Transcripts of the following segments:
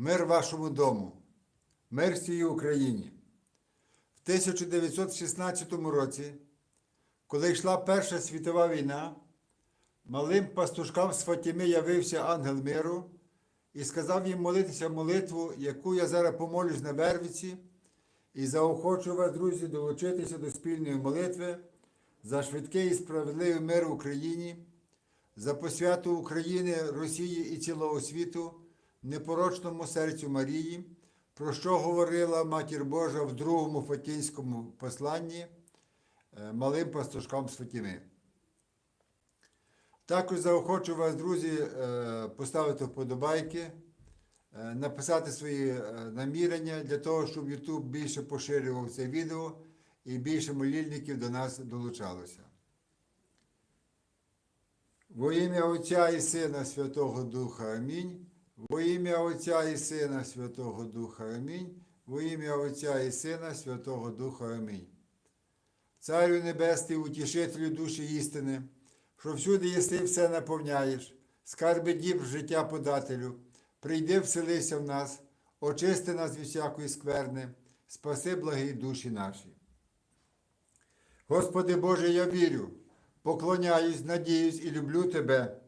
Мир вашому дому, мир всій Україні. В 1916 році, коли йшла Перша світова війна, малим пастушкам з Фатіми явився ангел миру і сказав їм молитися молитву, яку я зараз помолюсь на Вервиці, і заохочу вас, друзі, долучитися до спільної молитви за швидкий і справедливий мир в Україні, за посвяту України, Росії і цілого світу, непорочному серцю Марії, про що говорила Матір Божа в другому Фатінському посланні е, малим пастушкам з Фатіми. Також заохочу вас, друзі, е, поставити вподобайки, е, написати свої намірення для того, щоб YouTube більше поширював це відео і більше молільників до нас долучалося. Во ім'я Отця і Сина Святого Духа Амінь. Во ім'я Отця і Сина Святого Духа Амінь. Во ім'я Отця і Сина Святого Духа Амінь. Царю Небесний, утішителю душі істини, що всюди єси все наповняєш, скарби діб життя подателю, прийди вселися в нас, очисти нас від всякої скверни, спаси благі душі наші. Господи Боже, я вірю, поклоняюсь, надіюсь і люблю Тебе.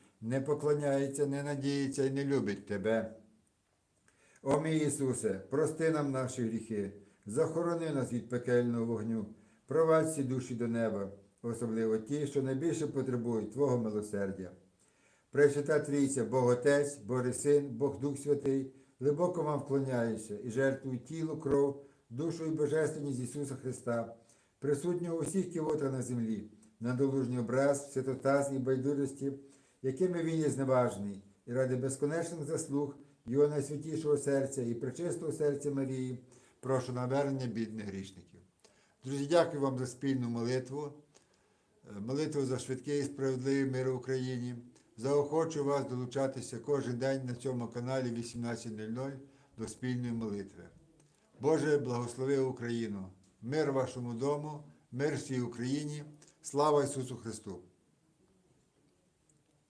не поклоняється, не надіється і не любить Тебе. О мій Ісусе, прости нам наші гріхи, захорони нас від пекельного вогню, провадь всі душі до неба, особливо ті, що найбільше потребують Твого милосердя. Пресвята Трійця, Бог Отець, Божий Син, Бог Дух Святий, глибоко вам вклоняюся і жертвую тіло, кров, душу і божественність Ісуса Христа, присутнього у всіх кілотах на землі, на долужній образ, святотаз і байдужості, якими він є зневажений, і ради безконечних заслуг Його найсвятішого серця і пречистого серця Марії, прошу навернення бідних грішників. Друзі, дякую вам за спільну молитву, е, молитву за швидкий і справедливий мир в Україні. Заохочу вас долучатися кожен день на цьому каналі 18.00 до спільної молитви. Боже, благослови Україну, мир вашому дому, мир всій Україні, слава Ісусу Христу!